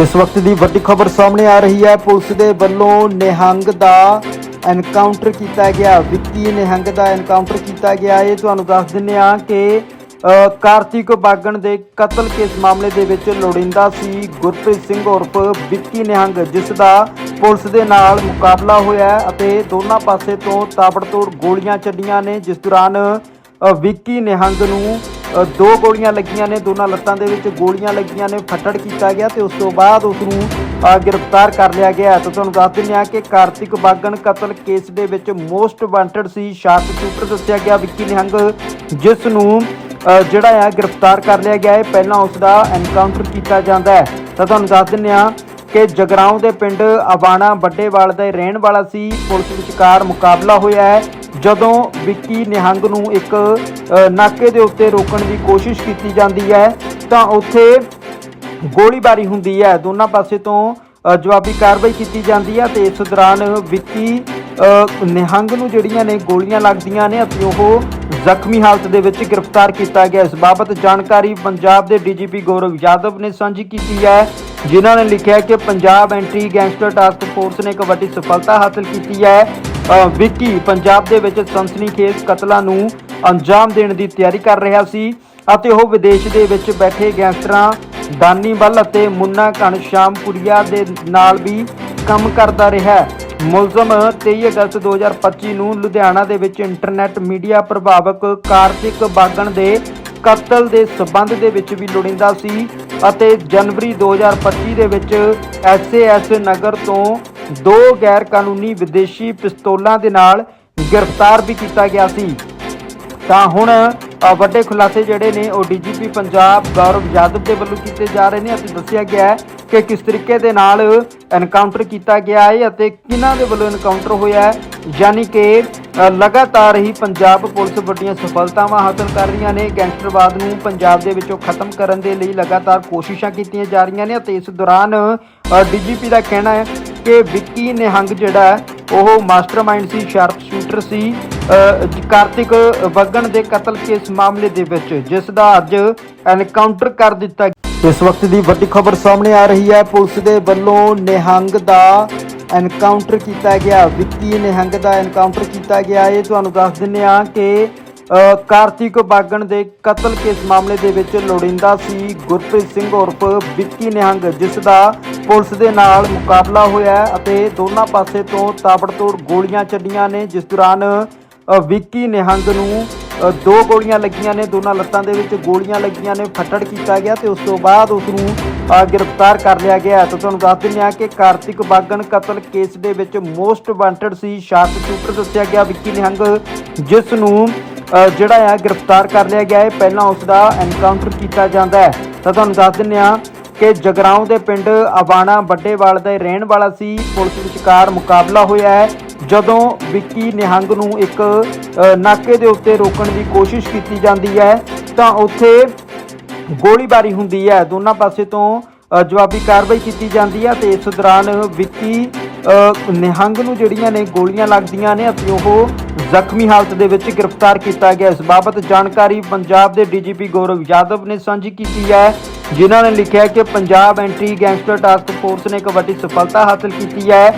ਇਸ ਵਕਤ ਦੀ ਵੱਡੀ ਖਬਰ ਸਾਹਮਣੇ ਆ ਰਹੀ ਹੈ। ਪੁਲਿਸ ਦੇ ਵੱਲੋਂ ਨਿਹੰਗ ਦਾ ਐਨਕਾਊਂਟਰ ਕੀਤਾ ਗਿਆ। ਵਿੱਕੀ ਨਿਹੰਗ ਦਾ ਐਨਕਾਊਂਟਰ ਕੀਤਾ ਗਿਆ। ਇਹ ਤੁਹਾਨੂੰ ਦੱਸ ਦਿੰਨੇ ਆ ਕਿ ਕਾਰਤਿਕ ਬਾਗਣ ਦੇ ਕਤਲ ਕੇਸ ਮਾਮਲੇ ਦੇ ਵਿੱਚ ਲੋੜਿੰਦਾ ਸੀ ਗੁਰਪ੍ਰੀਤ ਸਿੰਘ ਉਰਫ ਵਿੱਕੀ ਨਿਹੰਗ, ਜਿਸ ਦਾ ਪੁਲਿਸ ਦੇ ਨਾਲ ਮੁਕਾਬਲਾ ਹੋਇਆ ਅਤੇ ਦੋਨਾਂ ਪਾਸੇ ਤੋਂ ਤਾਬੜਤੋੜ ਗੋਲੀਆਂ ਚੱਲੀਆਂ ਨੇ। ਜਿਸ ਦੌਰਾਨ ਵਿੱਕੀ ਨਿਹੰਗ ਨੂੰ ਦੋ ਗੋਲੀਆਂ ਲੱਗੀਆਂ ਨੇ, ਦੋਨਾਂ ਲੱਤਾਂ ਦੇ ਵਿੱਚ ਗੋਲੀਆਂ ਲੱਗੀਆਂ ਨੇ, ਫੱਟੜ ਕੀਤਾ ਗਿਆ ਤੇ ਉਸ ਤੋਂ ਬਾਅਦ ਉਸ ਨੂੰ ਗ੍ਰਿਫਤਾਰ ਕਰ ਲਿਆ ਗਿਆ ਤਾਂ ਤੁਹਾਨੂੰ ਦੱਸ ਦਿੰਦੇ ਹਾਂ ਕਿ ਕਾਰਤਿਕ ਬਾਗਣ ਕਤਲ ਕੇਸ ਦੇ ਵਿੱਚ ਮੋਸਟ ਵਾਂਟਡ ਸੀ, ਸ਼ਾਰਪ ਸ਼ੂਟਰ ਦੱਸਿਆ ਗਿਆ ਵਿੱਕੀ ਨਿਹੰਗ, ਜਿਸ ਨੂੰ ਜਿਹੜਾ ਆ ਗ੍ਰਿਫਤਾਰ ਕਰ ਲਿਆ ਗਿਆ ਹੈ। ਪਹਿਲਾਂ ਉਸ ਦਾ ਐਨਕਾਊਂਟਰ ਕੀਤਾ ਜਾਂਦਾ ਹੈ। ਤਾਂ ਤੁਹਾਨੂੰ ਦੱਸ ਦਿੰਦੇ ਹਾਂ ਕਿ ਜਗਰਾਉਂ ਦੇ ਪਿੰਡ ਅਬਾਣਾ ਵੱਡੇਵਾਲ ਦਾ ਇਹ ਰਹਿਣ ਵਾਲਾ ਸੀ। ਪੁਲਿਸ ਵਿਚਕਾਰ ਮੁਕਾਬਲਾ ਹੋਇਆ ਹੈ। ਜਦੋਂ ਵਿੱਕੀ ਨਿਹੰਗ ਨੂੰ ਇੱਕ ਨਾਕੇ ਦੇ ਉੱਤੇ ਰੋਕਣ ਦੀ ਕੋਸ਼ਿਸ਼ ਕੀਤੀ ਜਾਂਦੀ ਹੈ, ਤਾਂ ਉੱਥੇ ਗੋਲੀਬਾਰੀ ਹੁੰਦੀ ਹੈ। ਦੋਨਾਂ ਪਾਸੇ ਤੋਂ ਜਵਾਬੀ ਕਾਰਵਾਈ ਕੀਤੀ ਜਾਂਦੀ ਹੈ ਤੇ ਇਸ ਦੌਰਾਨ ਵਿੱਕੀ ਨਿਹੰਗ ਨੂੰ ਜਿਹੜੀਆਂ ਨੇ ਗੋਲੀਆਂ ਲੱਗਦੀਆਂ ਨੇ ਅਤੇ ਉਹ ਜ਼ਖਮੀ ਹਾਲਤ ਦੇ ਵਿੱਚ ਗ੍ਰਿਫਤਾਰ ਕੀਤਾ ਗਿਆ। ਇਸ ਬਾਬਤ ਜਾਣਕਾਰੀ ਪੰਜਾਬ ਦੇ ਡੀਜੀਪੀ ਗੌਰਵ ਯਾਦਵ ਨੇ ਸਾਂਝੀ ਕੀਤੀ ਹੈ, ਜਿਨ੍ਹਾਂ ਨੇ ਲਿਖਿਆ ਕਿ Punjab anti gangster task force ਨੇ ਇੱਕ ਵੱਡੀ ਸਫਲਤਾ ਹਾਸਲ ਕੀਤੀ ਹੈ। ਵਿੱਕੀ ਪੰਜਾਬ ਦੇ ਵਿੱਚ ਸਨਸਨੀਖੇਜ਼ ਕਤਲਾਂ ਨੂੰ ਅੰਜਾਮ ਦੇਣ ਦੀ ਤਿਆਰੀ ਕਰ ਰਿਹਾ ਸੀ ਅਤੇ ਉਹ ਵਿਦੇਸ਼ ਦੇ ਵਿੱਚ ਬੈਠੇ ਗੈਂਗਸਟਰਾਂ, ਦਾਨੀ ਅਤੇ ਮੁੰਨਾ ਘਣਸ਼ਾਮਪੁਰੀਆ ਦੇ ਨਾਲ ਵੀ ਕੰਮ ਕਰਦਾ ਰਿਹਾ। ਮੁਲਜ਼ਮ 23 ਅਗਸਤ 2025 ਨੂੰ ਲੁਧਿਆਣਾ ਦੇ ਵਿੱਚ ਇੰਟਰਨੈਟ ਮੀਡੀਆ ਪ੍ਰਭਾਵਕ ਕਾਰਤਿਕ ਬਾਗਣ ਦੇ ਕਤਲ ਦੇ ਸਬੰਧ ਦੇ ਵਿੱਚ ਵੀ ਲੋੜਿੰਦਾ ਸੀ ਅਤੇ ਜਨਵਰੀ 2025 ਦੇ ਵਿੱਚ ਐਸਏਐਸ ਨਗਰ ਤੋਂ ਦੋ ਗੈਰ ਕਾਨੂੰਨੀ ਵਿਦੇਸ਼ੀ ਪਿਸਤੌਲਾਂ ਦੇ ਨਾਲ ਗ੍ਰਿਫਤਾਰ ਵੀ ਕੀਤਾ ਗਿਆ ਸੀ। ਤਾਂ ਹੁਣ ਵੱਡੇ ਖੁਲਾਸੇ ਜਿਹੜੇ ਨੇ, ਉਹ ਡੀਜੀਪੀ ਪੰਜਾਬ ਗੌਰਵ ਯਾਦਵ ਦੇ ਵੱਲੋਂ ਕੀਤੇ ਜਾ ਰਹੇ ਨੇ। ਅਤੇ ਦੱਸਿਆ ਗਿਆ ਹੈ ਕਿ ਕਿਸ ਤਰੀਕੇ ਦੇ ਨਾਲ ਐਨਕਾਊਂਟਰ ਕੀਤਾ ਗਿਆ ਹੈ ਅਤੇ ਕਿਹਨਾਂ ਦੇ ਵੱਲੋਂ ਐਨਕਾਊਂਟਰ ਹੋਇਆ ਹੈ। ਯਾਨੀ ਕਿ ਲਗਾਤਾਰ ਹੀ ਪੰਜਾਬ ਪੁਲਿਸ ਵੱਡੀਆਂ ਸਫਲਤਾਵਾਂ ਹਾਸਲ ਕਰ ਰਹੀਆਂ ਨੇ। ਗੈਂਗਸਟਰਵਾਦ ਨੂੰ ਪੰਜਾਬ ਦੇ ਵਿੱਚੋਂ ਖਤਮ ਕਰਨ ਦੇ ਲਈ ਲਗਾਤਾਰ ਕੋਸ਼ਿਸ਼ਾਂ ਕੀਤੀਆਂ ਜਾ ਰਹੀਆਂ ਨੇ। ਅਤੇ ਇਸ ਦੌਰਾਨ ਡੀਜੀਪੀ ਦਾ ਕਹਿਣਾ ਹੈ ਕਿ ਵਿੱਕੀ ਨਿਹੰਗ ਜਿਹੜਾ ਹੈ, ਉਹ ਮਾਸਟਰਮਾਈਂਡ ਸੀ ਸ਼ਾਰਪ ਸ਼ੂਟਰ ਸੀ ਕਾਰਤਿਕ ਵਗਣ ਦੇ ਕਤਲ ਕੇਸ ਮਾਮਲੇ ਦੇ ਵਿੱਚ, ਜਿਸ ਦਾ ਅੱਜ ਐਨਕਾਊਂਟਰ ਕਰ ਦਿੱਤਾ ਇਸ ਵਕਤ ਦੀ ਵੱਡੀ ਖਬਰ ਸਾਹਮਣੇ ਆ ਰਹੀ ਹੈ, ਪੁਲਿਸ ਦੇ ਵੱਲੋਂ ਨਿਹੰਗ ਦਾ ਐਨਕਾਊਂਟਰ ਕੀਤਾ ਗਿਆ, ਵਿੱਕੀ ਨਿਹੰਗ ਦਾ ਐਨਕਾਊਂਟਰ ਕੀਤਾ ਗਿਆ। ਇਹ ਤੁਹਾਨੂੰ ਦੱਸ ਦਿੰਨੇ ਆ ਕਿ ਕਾਰਤਿਕ ਬਾਗਣ ਦੇ ਕਤਲ ਕੇਸ ਮਾਮਲੇ ਦੇ ਵਿੱਚ ਲੋੜਿੰਦਾ ਸੀ ਗੁਰਪ੍ਰੀਤ ਸਿੰਘ ਉਰਫ ਵਿੱਕੀ ਨਿਹੰਗ, ਜਿਸ ਦਾ ਪੁਲਿਸ ਦੇ ਨਾਲ ਮੁਕਾਬਲਾ ਹੋਇਆ ਅਤੇ ਦੋਨਾਂ ਪਾਸੇ ਤੋਂ ਤਾਬੜਤੋੜ ਗੋਲੀਆਂ ਚੱਲੀਆਂ ਨੇ। ਜਿਸ ਦੌਰਾਨ ਵਿੱਕੀ ਨਿਹੰਗ ਨੂੰ ਦੋ ਗੋਲੀਆਂ ਲੱਗੀਆਂ ਨੇ। ਦੋਨਾਂ ਲੱਤਾਂ ਦੇ ਵਿੱਚ ਗੋਲੀਆਂ ਲੱਗੀਆਂ ਨੇ। ਫੱਟੜ ਕੀਤਾ ਗਿਆ ਤੇ ਉਸ ਤੋਂ ਬਾਅਦ ਉਸ ਨੂੰ ਗ੍ਰਿਫਤਾਰ ਕਰ ਲਿਆ ਗਿਆ ਤਾਂ ਤੁਹਾਨੂੰ ਦੱਸ ਦਿੰਦੇ ਹਾਂ ਕਿ ਕਾਰਤਿਕ ਬਾਗਣ ਕਤਲ ਕੇਸ ਦੇ ਵਿੱਚ ਮੋਸਟ ਵਾਂਟਡ ਸੀ। ਸ਼ਾਰਪ ਸ਼ੂਟਰ ਦੱਸਿਆ ਗਿਆ ਵਿੱਕੀ ਨਿਹੰਗ, ਜਿਸ ਨੂੰ ਜਿਹੜਾ ਆ ਗ੍ਰਿਫਤਾਰ ਕਰ ਲਿਆ ਗਿਆ ਹੈ। ਪਹਿਲਾਂ ਉਸ ਦਾ ਐਨਕਾਊਂਟਰ ਕੀਤਾ ਜਾਂਦਾ ਹੈ। ਤਾਂ ਤੁਹਾਨੂੰ ਦੱਸ ਦਿੰਦੇ ਹਾਂ ਕਿ ਜਗਰਾਉਂ ਦੇ ਪਿੰਡ ਅਬਾਣਾ ਵੱਡੇਵਾਲ ਦਾ ਰਹਿਣ ਵਾਲਾ ਸੀ। ਪੁਲਿਸ ਵਿਚਕਾਰ ਮੁਕਾਬਲਾ ਹੋਇਆ ਹੈ। ਜਦੋਂ ਵਿੱਕੀ ਨਿਹੰਗ ਨੂੰ ਇੱਕ ਨਾਕੇ ਦੇ ਉੱਤੇ ਰੋਕਣ ਦੀ ਕੋਸ਼ਿਸ਼ ਕੀਤੀ ਜਾਂਦੀ ਹੈ, ਤਾਂ ਉੱਥੇ ਗੋਲੀਬਾਰੀ ਹੁੰਦੀ ਹੈ। ਦੋਨਾਂ ਪਾਸੇ ਤੋਂ ਜਵਾਬੀ ਕਾਰਵਾਈ ਕੀਤੀ ਜਾਂਦੀ ਹੈ ਤੇ ਇਸ ਦੌਰਾਨ ਵਿੱਕੀ ਨਿਹੰਗ ਨੂੰ ਜਿਹੜੀਆਂ ਨੇ ਗੋਲੀਆਂ ਲੱਗਦੀਆਂ ਨੇ, ਅਤੇ ਉਹ ਜ਼ਖਮੀ ਹਾਲਤ ਦੇ ਵਿੱਚ ਗ੍ਰਿਫਤਾਰ ਕੀਤਾ ਗਿਆ। ਇਸ ਬਾਬਤ ਜਾਣਕਾਰੀ ਪੰਜਾਬ ਦੇ ਡੀਜੀਪੀ ਗੌਰਵ ਯਾਦਵ ਨੇ ਸਾਂਝੀ ਕੀਤੀ ਹੈ। ਜਿਨ੍ਹਾਂ ਨੇ ਲਿਖਿਆ ਕਿ Punjab anti gangster task force ਨੇ ਇੱਕ ਵੱਡੀ ਸਫਲਤਾ ਹਾਸਲ ਕੀਤੀ ਹੈ।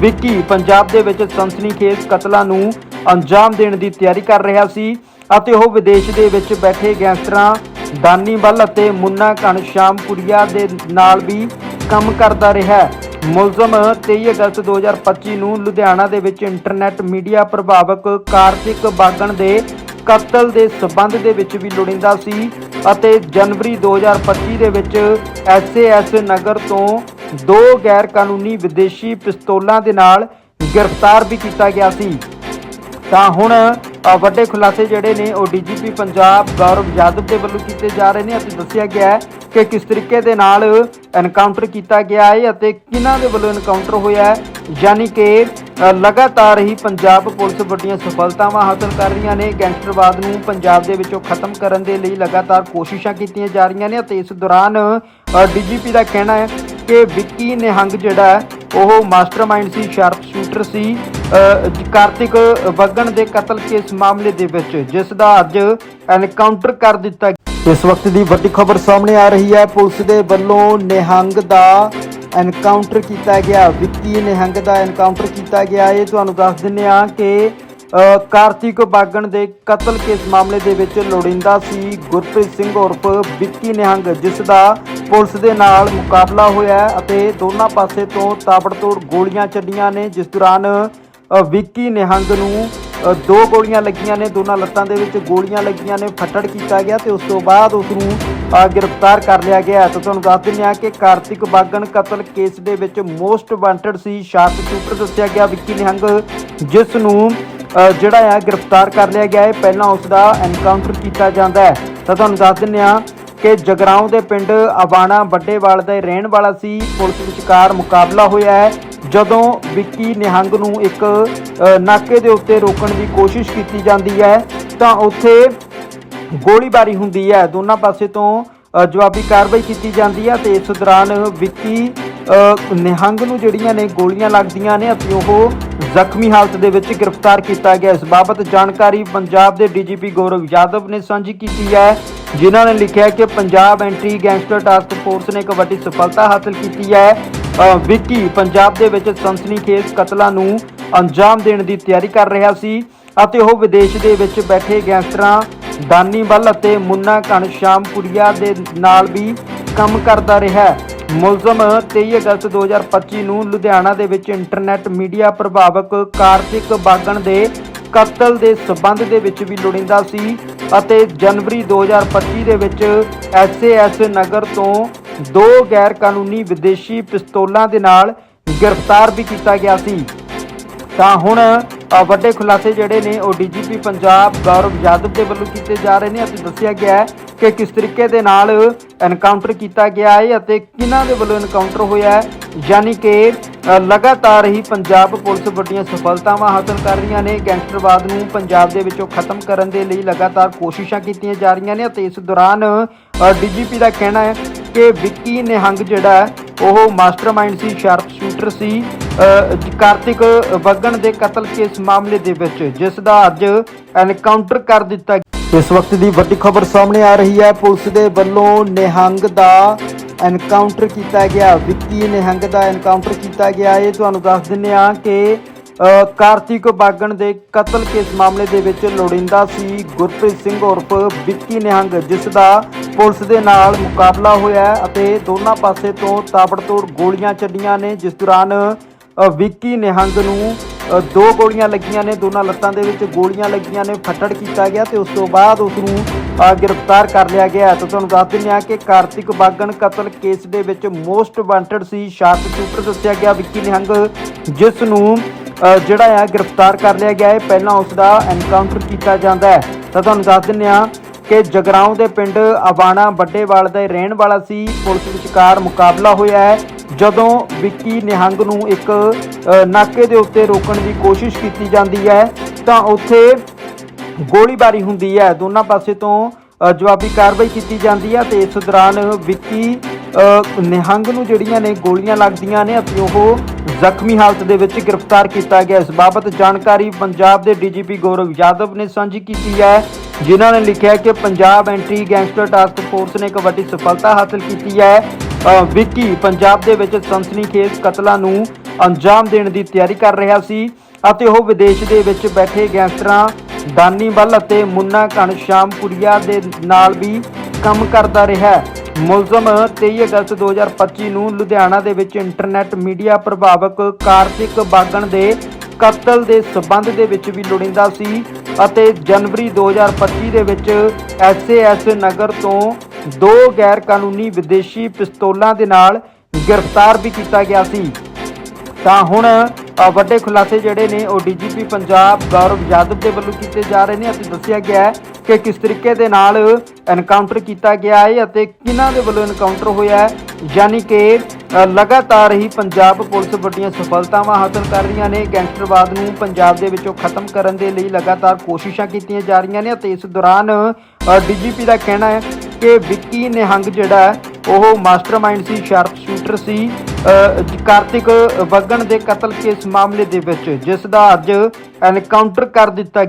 ਵਿੱਕੀ ਪੰਜਾਬ ਦੇ ਵਿੱਚ ਸਨਸਨੀਖੇਜ਼ ਕਤਲਾਂ ਨੂੰ ਅੰਜਾਮ ਦੇਣ ਦੀ ਤਿਆਰੀ ਕਰ ਰਿਹਾ ਸੀ ਅਤੇ ਉਹ ਵਿਦੇਸ਼ ਦੇ ਵਿੱਚ ਬੈਠੇ ਗੈਂਗਸਟਰਾਂ ਦਾਨੀ ਬੱਲ ਅਤੇ ਮੁੰਨਾ ਘਣਸ਼ਾਮਪੁਰੀਆ ਦੇ ਨਾਲ ਵੀ ਕੰਮ ਕਰਦਾ ਰਿਹਾ। ਮੁਲਜ਼ਮ 23 ਅਗਸਤ 2025 ਨੂੰ ਲੁਧਿਆਣਾ ਦੇ ਵਿੱਚ ਇੰਟਰਨੈਟ ਮੀਡੀਆ ਪ੍ਰਭਾਵਕ ਕਾਰਤਿਕ ਬਾਗਣ ਦੇ ਕਤਲ ਦੇ ਸਬੰਧ ਦੇ ਵਿੱਚ ਵੀ ਲੋੜੀਂਦਾ ਸੀ ਅਤੇ ਜਨਵਰੀ 2025 ਦੇ ਵਿੱਚ ਐਸਏਐਸ ਨਗਰ ਤੋਂ ਦੋ ਗੈਰ ਕਾਨੂੰਨੀ ਵਿਦੇਸ਼ੀ ਪਿਸਤੌਲਾਂ ਦੇ ਨਾਲ ਗ੍ਰਿਫਤਾਰ ਵੀ ਕੀਤਾ ਗਿਆ ਸੀ। ਤਾਂ ਹੁਣ ਵੱਡੇ ਖੁਲਾਸੇ ਜਿਹੜੇ ਨੇ ਉਹ ਡੀਜੀਪੀ ਪੰਜਾਬ ਗੌਰਵ ਯਾਦਵ ਦੇ ਵੱਲੋਂ ਕੀਤੇ ਜਾ ਰਹੇ ਨੇ ਅਤੇ ਦੱਸਿਆ ਗਿਆ ਹੈ ਕਿ ਕਿਸ ਤਰੀਕੇ ਦੇ ਨਾਲ ਐਨਕਾਊਂਟਰ ਕੀਤਾ ਗਿਆ ਹੈ ਅਤੇ ਕਿਹਨਾਂ ਦੇ ਵੱਲੋਂ ਐਨਕਾਊਂਟਰ ਹੋਇਆ ਹੈ, ਯਾਨੀ ਕਿ ਲਗਾਤਾਰ ਹੀ ਪੰਜਾਬ ਪੁਲਿਸ ਵੱਡੀਆਂ ਸਫਲਤਾਵਾਂ ਹਾਸਲ ਕਰ ਰਹੀਆਂ ਨੇ। ਗੈਂਗਸਟਰਵਾਦ ਨੂੰ ਪੰਜਾਬ ਦੇ ਵਿੱਚੋਂ ਖਤਮ ਕਰਨ ਦੇ ਲਈ ਲਗਾਤਾਰ ਕੋਸ਼ਿਸ਼ਾਂ ਕੀਤੀਆਂ ਜਾ ਰਹੀਆਂ ਨੇ ਅਤੇ ਇਸ ਦੌਰਾਨ ਡੀਜੀਪੀ ਦਾ ਕਹਿਣਾ ਹੈ ਕਿ ਵਿੱਕੀ ਨਿਹੰਗ ਜਿਹੜਾ ਹੈ, ਉਹ ਮਾਸਟਰਮਾਈਂਡ ਸੀ, ਸ਼ਾਰਪ ਸ਼ੂਟਰ ਸੀ। ਕਾਰਤਿਕ ਵਗਣ ਦੇ ਕਤਲ ਕੇਸ ਮਾਮਲੇ ਦੇ ਵਿੱਚ, ਜਿਸ ਦਾ ਅੱਜ ਐਨਕਾਊਂਟਰ ਕਰ ਦਿੱਤਾ ਇਸ ਵਕਤ ਦੀ ਵੱਡੀ ਖਬਰ ਸਾਹਮਣੇ ਆ ਰਹੀ ਹੈ। ਪੁਲਿਸ ਦੇ ਵੱਲੋਂ ਨਿਹੰਗ ਦਾ ਐਨਕਾਊਂਟਰ ਕੀਤਾ ਗਿਆ, ਵਿੱਕੀ ਨਿਹੰਗ ਦਾ ਐਨਕਾਊਂਟਰ ਕੀਤਾ ਗਿਆ। ਇਹ ਤੁਹਾਨੂੰ ਦੱਸ ਦਿੰਨੇ ਆ ਕਿ ਕਾਰਤਿਕ ਬਾਗਣ ਦੇ ਕਤਲ ਕੇਸ ਮਾਮਲੇ ਦੇ ਵਿੱਚ ਲੋੜਿੰਦਾ ਸੀ ਗੁਰਪ੍ਰੀਤ ਸਿੰਘ ਉਰਫ ਵਿੱਕੀ ਨਿਹੰਗ, ਜਿਸ ਦਾ ਪੁਲਿਸ ਦੇ ਨਾਲ ਮੁਕਾਬਲਾ ਹੋਇਆ ਅਤੇ ਦੋਨਾਂ ਪਾਸੇ ਤੋਂ ਤਾਬੜਤੋੜ ਗੋਲੀਆਂ ਚੱਲੀਆਂ ਨੇ। ਜਿਸ ਦੌਰਾਨ ਵਿੱਕੀ ਨਿਹੰਗ ਨੂੰ ਦੋ ਗੋਲੀਆਂ ਲੱਗੀਆਂ ਨੇ, ਦੋਨਾਂ ਲੱਤਾਂ ਦੇ ਵਿੱਚ ਗੋਲੀਆਂ ਲੱਗੀਆਂ ਨੇ, ਫੱਟੜ ਕੀਤਾ ਗਿਆ ਤੇ ਉਸ ਤੋਂ ਬਾਅਦ ਉਸ ਨੂੰ ਗ੍ਰਿਫਤਾਰ ਕਰ ਲਿਆ ਗਿਆ ਤਾਂ ਤੁਹਾਨੂੰ ਦੱਸ ਦਿੰਦੇ ਹਾਂ ਕਿ ਕਾਰਤਿਕ ਬਾਗਣ ਕਤਲ ਕੇਸ ਦੇ ਵਿੱਚ ਮੋਸਟ ਵਾਂਟਡ ਸੀ, ਸ਼ਾਰਪ ਸ਼ੂਟਰ ਦੱਸਿਆ ਗਿਆ ਵਿੱਕੀ ਨਿਹੰਗ, ਜਿਸ ਨੂੰ ਜਿਹੜਾ ਆ ਗ੍ਰਿਫਤਾਰ ਕਰ ਲਿਆ ਗਿਆ ਹੈ। ਪਹਿਲਾਂ ਉਸ ਦਾ ਐਨਕਾਊਂਟਰ ਕੀਤਾ ਜਾਂਦਾ ਹੈ। ਤਾਂ ਤੁਹਾਨੂੰ ਦੱਸ ਦਿੰਦੇ ਹਾਂ ਕਿ ਜਗਰਾਉਂ ਦੇ ਪਿੰਡ ਅਬਾਣਾ ਵੱਡੇਵਾਲ ਦਾ ਰਹਿਣ ਵਾਲਾ ਸੀ। ਪੁਲਿਸ ਵਿਚਕਾਰ ਮੁਕਾਬਲਾ ਹੋਇਆ ਹੈ। ਜਦੋਂ ਵਿੱਕੀ ਨਿਹੰਗ ਨੂੰ ਇੱਕ ਨਾਕੇ ਦੇ ਉੱਤੇ ਰੋਕਣ ਦੀ ਕੋਸ਼ਿਸ਼ ਕੀਤੀ ਜਾਂਦੀ ਹੈ, ਤਾਂ ਉੱਥੇ ਗੋਲੀਬਾਰੀ ਹੁੰਦੀ ਹੈ। ਦੋਨਾਂ ਪਾਸੇ ਤੋਂ ਜਵਾਬੀ ਕਾਰਵਾਈ ਕੀਤੀ ਜਾਂਦੀ ਹੈ ਤੇ ਇਸ ਦੌਰਾਨ ਵਿੱਕੀ ਨਿਹੰਗ ਨੂੰ ਜਿਹੜੀਆਂ ਨੇ ਗੋਲੀਆਂ ਲੱਗਦੀਆਂ ਨੇ ਅਤੇ ਉਹ ਜ਼ਖਮੀ ਹਾਲਤ ਦੇ ਵਿੱਚ ਗ੍ਰਿਫਤਾਰ ਕੀਤਾ ਗਿਆ। ਇਸ ਬਾਬਤ ਜਾਣਕਾਰੀ ਪੰਜਾਬ ਦੇ ਡੀਜੀਪੀ ਗੌਰਵ ਯਾਦਵ ਨੇ ਸਾਂਝੀ ਕੀਤੀ ਹੈ, ਜਿਨ੍ਹਾਂ ਨੇ ਲਿਖਿਆ ਕਿ Punjab anti gangster task force ਨੇ ਇੱਕ ਵੱਡੀ ਸਫਲਤਾ ਹਾਸਲ ਕੀਤੀ ਹੈ। ਵਿੱਕੀ ਪੰਜਾਬ ਦੇ ਵਿੱਚ ਸਨਸਨੀਖੇਜ਼ ਕਤਲਾਂ ਨੂੰ ਅੰਜਾਮ ਦੇਣ ਦੀ ਤਿਆਰੀ ਕਰ ਰਿਹਾ ਸੀ ਅਤੇ ਉਹ ਵਿਦੇਸ਼ ਦੇ ਵਿੱਚ ਬੈਠੇ ਗੈਂਗਸਟਰਾਂ, ਦਾਨੀ ਬੱਲ ਅਤੇ ਮੁੰਨਾ ਘਣ ਘਣਸ਼ਾਮਪੁਰੀਆ ਦੇ ਨਾਲ ਵੀ ਕੰਮ ਕਰਦਾ ਰਿਹਾ। ਮੁਲਜ਼ਮ 23 ਅਗਸਤ 2025 ਨੂੰ ਲੁਧਿਆਣਾ ਦੇ ਵਿੱਚ ਇੰਟਰਨੈਟ ਮੀਡੀਆ ਪ੍ਰਭਾਵਕ ਕਾਰਤਿਕ ਬਾਗਣ ਦੇ ਕਤਲ ਦੇ ਸਬੰਧ ਦੇ ਵਿੱਚ ਵੀ ਲੋੜਿੰਦਾ ਸੀ ਅਤੇ ਜਨਵਰੀ 2025 ਦੇ ਵਿੱਚ ਐਸਏਐਸ ਨਗਰ ਤੋਂ ਦੋ ਗੈਰ ਕਾਨੂੰਨੀ ਵਿਦੇਸ਼ੀ ਪਿਸਤੌਲਾਂ ਦੇ ਨਾਲ ਗ੍ਰਿਫਤਾਰ ਵੀ ਕੀਤਾ ਗਿਆ ਸੀ। ਤਾਂ ਹੁਣ ਵੱਡੇ ਖੁਲਾਸੇ ਜਿਹੜੇ ਨੇ, ਉਹ ਡੀਜੀਪੀ ਪੰਜਾਬ ਗੌਰਵ ਯਾਦਵ ਦੇ ਵੱਲੋਂ ਕੀਤੇ ਜਾ ਰਹੇ ਨੇ। ਅਤੇ ਦੱਸਿਆ ਗਿਆ ਹੈ ਕਿ ਕਿਸ ਤਰੀਕੇ ਦੇ ਨਾਲ ਐਨਕਾਊਂਟਰ ਕੀਤਾ ਗਿਆ ਹੈ ਅਤੇ ਕਿਹਨਾਂ ਦੇ ਵੱਲੋਂ ਐਨਕਾਊਂਟਰ ਹੋਇਆ ਹੈ। ਯਾਨੀ ਕਿ ਲਗਾਤਾਰ ਹੀ ਪੰਜਾਬ ਪੁਲਿਸ ਵੱਡੀਆਂ ਸਫਲਤਾਵਾਂ ਹਾਸਲ ਕਰ ਰਹੀਆਂ ਨੇ। ਗੈਂਗਸਟਰਵਾਦ ਨੂੰ ਪੰਜਾਬ ਦੇ ਵਿੱਚੋਂ ਖਤਮ ਕਰਨ ਦੇ ਲਈ ਲਗਾਤਾਰ ਕੋਸ਼ਿਸ਼ਾਂ ਕੀਤੀਆਂ ਜਾ ਰਹੀਆਂ ਨੇ। ਅਤੇ ਇਸ ਦੌਰਾਨ ਡੀਜੀਪੀ ਦਾ ਕਹਿਣਾ ਹੈ ਕਿ ਵਿੱਕੀ ਨਿਹੰਗ ਜਿਹੜਾ ਉਹ ਮਾਸਟਰਮਾਈਂਡ ਸੀ ਸ਼ਾਰਪ ਸ਼ੂਟਰ ਸੀ ਕਾਰਤਿਕ ਬੱਗਣ ਦੇ ਕਤਲ ਕੇਸ ਮਾਮਲੇ ਦੇ ਵਿੱਚ, ਜਿਸ ਦਾ ਅੱਜ ਐਨਕਾਊਂਟਰ ਕਰ ਦਿੱਤਾ ਇਸ ਵਕਤ ਦੀ ਵੱਡੀ ਖਬਰ ਸਾਹਮਣੇ ਆ ਰਹੀ ਹੈ। ਪੁਲਿਸ ਦੇ ਵੱਲੋਂ ਨਿਹੰਗ ਦਾ ਐਨਕਾਊਂਟਰ ਕੀਤਾ ਗਿਆ। ਵਿੱਕੀ ਨਿਹੰਗ ਦਾ ਐਨਕਾਊਂਟਰ ਕੀਤਾ ਗਿਆ। ਇਹ ਤੁਹਾਨੂੰ ਦੱਸ ਦਿੰਨੇ ਆ ਕਿ ਕਾਰਤਿਕ ਬਾਗਣ ਦੇ ਕਤਲ ਕੇਸ ਮਾਮਲੇ ਦੇ ਵਿੱਚ ਲੋੜਿੰਦਾ ਸੀ ਗੁਰਪ੍ਰੀਤ ਸਿੰਘ ਉਰਫ ਵਿੱਕੀ ਨਿਹੰਗ, ਜਿਸ ਦਾ ਪੁਲਿਸ ਦੇ ਨਾਲ ਮੁਕਾਬਲਾ ਹੋਇਆ ਅਤੇ ਦੋਨਾਂ ਪਾਸੇ ਤੋਂ ਤਾਬੜਤੋੜ ਗੋਲੀਆਂ ਚੱਲੀਆਂ ਨੇ। ਜਿਸ ਦੌਰਾਨ ਵਿੱਕੀ ਨਿਹੰਗ ਨੂੰ ਦੋ ਗੋਲੀਆਂ ਲੱਗੀਆਂ ਨੇ, ਦੋਨਾਂ ਲੱਤਾਂ ਦੇ ਵਿੱਚ ਗੋਲੀਆਂ ਲੱਗੀਆਂ ਨੇ, ਫੱਟੜ ਕੀਤਾ ਗਿਆ ਤੇ ਉਸ ਤੋਂ ਬਾਅਦ ਉਸ ਨੂੰ ਗ੍ਰਿਫਤਾਰ ਕਰ ਲਿਆ ਗਿਆ ਤਾਂ ਤੁਹਾਨੂੰ ਦੱਸ ਦਿੰਦੇ ਹਾਂ ਕਿ ਕਾਰਤਿਕ ਬਾਗਣ ਕਤਲ ਕੇਸ ਦੇ ਵਿੱਚ ਮੋਸਟ ਵਾਂਟਡ ਸੀ ਸ਼ਾਰਪ ਸ਼ੂਟਰ ਦੱਸਿਆ ਗਿਆ ਵਿੱਕੀ ਨਿਹੰਗ, ਜਿਸ ਨੂੰ ਜਿਹੜਾ ਆ ਗ੍ਰਿਫਤਾਰ ਕਰ ਲਿਆ ਗਿਆ ਹੈ, ਪਹਿਲਾਂ ਉਸ ਦਾ ਐਨਕਾਊਂਟਰ ਕੀਤਾ ਜਾਂਦਾ ਹੈ। ਤਾਂ ਤੁਹਾਨੂੰ ਦੱਸ ਦਿੰਦੇ ਹਾਂ ਕਿ ਜਗਰਾਉਂ ਦੇ ਪਿੰਡ ਅਬਾਣਾ ਵੱਡੇਵਾਲ ਦਾ ਰਹਿਣ ਵਾਲਾ ਸੀ। ਪੁਲਿਸ ਵਿਚਕਾਰ ਮੁਕਾਬਲਾ ਹੋਇਆ ਹੈ। ਜਦੋਂ ਵਿੱਕੀ ਨਿਹੰਗ ਨੂੰ ਇੱਕ ਨਾਕੇ ਦੇ ਉੱਤੇ ਰੋਕਣ ਦੀ ਕੋਸ਼ਿਸ਼ ਕੀਤੀ ਜਾਂਦੀ ਹੈ, ਤਾਂ ਉੱਥੇ ਗੋਲੀਬਾਰੀ ਹੁੰਦੀ ਹੈ। ਦੋਨਾਂ ਪਾਸੇ ਤੋਂ ਜਵਾਬੀ ਕਾਰਵਾਈ ਕੀਤੀ ਜਾਂਦੀ ਹੈ ਤੇ ਇਸ ਦੌਰਾਨ ਵਿੱਕੀ ਨਿਹੰਗ ਨੂੰ ਜਿਹੜੀਆਂ ਨੇ ਗੋਲੀਆਂ ਲੱਗਦੀਆਂ ਨੇ ਅਤੇ ਉਹ ਜ਼ਖਮੀ ਹਾਲਤ ਦੇ ਵਿੱਚ ਗ੍ਰਿਫਤਾਰ ਕੀਤਾ ਗਿਆ। ਇਸ ਬਾਬਤ ਜਾਣਕਾਰੀ ਪੰਜਾਬ ਦੇ ਡੀਜੀਪੀ ਗੌਰਵ ਯਾਦਵ ਨੇ ਸਾਂਝੀ ਕੀਤੀ ਹੈ, ਜਿਨ੍ਹਾਂ ਨੇ ਲਿਖਿਆ ਕਿ Punjab anti gangster task force ਨੇ ਇੱਕ ਵੱਡੀ ਸਫਲਤਾ ਹਾਸਲ ਕੀਤੀ ਹੈ। ਵਿੱਕੀ ਪੰਜਾਬ ਦੇ ਵਿੱਚ ਸਨਸਨੀਖੇਜ਼ ਕਤਲਾਂ ਨੂੰ ਅੰਜਾਮ ਦੇਣ ਦੀ ਤਿਆਰੀ ਕਰ ਰਿਹਾ ਸੀ ਅਤੇ ਉਹ ਵਿਦੇਸ਼ ਦੇ ਵਿੱਚ ਬੈਠੇ ਗੈਂਗਸਟਰਾਂ ਦਾਨੀ ਬੱਲ ਅਤੇ ਮੁੰਨਾ ਘਣਸ਼ਾਮਪੁਰੀਆ ਦੇ ਨਾਲ ਵੀ ਕੰਮ ਕਰਦਾ ਰਿਹਾ। ਮੁਲਜ਼ਮ 23 ਅਗਸਤ 2025 ਨੂੰ ਲੁਧਿਆਣਾ ਦੇ ਵਿੱਚ ਇੰਟਰਨੈਟ ਮੀਡੀਆ ਪ੍ਰਭਾਵਕ ਕਾਰਤਿਕ ਬਾਗਣ ਦੇ ਕਤਲ ਦੇ ਸਬੰਧ ਦੇ ਵਿੱਚ ਵੀ ਲੋੜਿੰਦਾ ਸੀ ਅਤੇ ਜਨਵਰੀ 2025 ਦੇ ਵਿੱਚ ਐਸਏਐਸ ਨਗਰ ਤੋਂ ਦੋ ਗੈਰ ਕਾਨੂੰਨੀ ਵਿਦੇਸ਼ੀ ਪਿਸਤੌਲਾਂ ਦੇ ਨਾਲ ਗ੍ਰਿਫਤਾਰ ਵੀ ਕੀਤਾ ਗਿਆ ਸੀ। ਤਾਂ ਹੁਣ ਵੱਡੇ ਖੁਲਾਸੇ ਜਿਹੜੇ ਨੇ ਉਹ ਡੀਜੀਪੀ ਪੰਜਾਬ, ਗੌਰਵ ਯਾਦਵ ਦੇ ਵੱਲੋਂ ਕੀਤੇ ਜਾ ਰਹੇ ਨੇ। ਅਤੇ ਦੱਸਿਆ ਗਿਆ ਹੈ ਕਿ ਕਿਸ ਤਰੀਕੇ ਦੇ ਨਾਲ ਐਨਕਾਊਂਟਰ ਕੀਤਾ ਗਿਆ ਹੈ ਅਤੇ ਕਿਹਨਾਂ ਦੇ ਵੱਲੋਂ ਐਨਕਾਊਂਟਰ ਹੋਇਆ ਹੈ? ਯਾਨੀ ਕਿ ਲਗਾਤਾਰ ਹੀ ਪੰਜਾਬ ਪੁਲਿਸ ਵੱਡੀਆਂ ਸਫਲਤਾਵਾਂ ਹਾਸਲ ਕਰ ਰਹੀਆਂ ਨੇ। ਗੈਂਗਸਟਰਵਾਦ ਨੂੰ ਪੰਜਾਬ ਦੇ ਵਿੱਚੋਂ ਖਤਮ ਕਰਨ ਦੇ ਲਈ ਲਗਾਤਾਰ ਕੋਸ਼ਿਸ਼ਾਂ ਕੀਤੀਆਂ ਜਾ ਰਹੀਆਂ ਨੇ ਅਤੇ ਇਸ ਦੌਰਾਨ ਡੀਜੀਪੀ ਦਾ ਕਹਿਣਾ ਹੈ ਕਿ ਵਿੱਕੀ ਨਿਹੰਗ ਜਿਹੜਾ ਹੈ, ਉਹ ਮਾਸਟਰਮਾਈਂਡ ਸੀ, ਸ਼ਾਰਪ ਸ਼ੂਟਰ ਸੀ ਕਾਰਤਿਕ ਬੱਗਣ ਦੇ ਕਤਲ ਕੇਸ ਮਾਮਲੇ ਦੇ ਵਿੱਚ, ਜਿਸ ਦਾ ਅੱਜ ਐਨਕਾਊਂਟਰ ਕਰ ਦਿੱਤਾ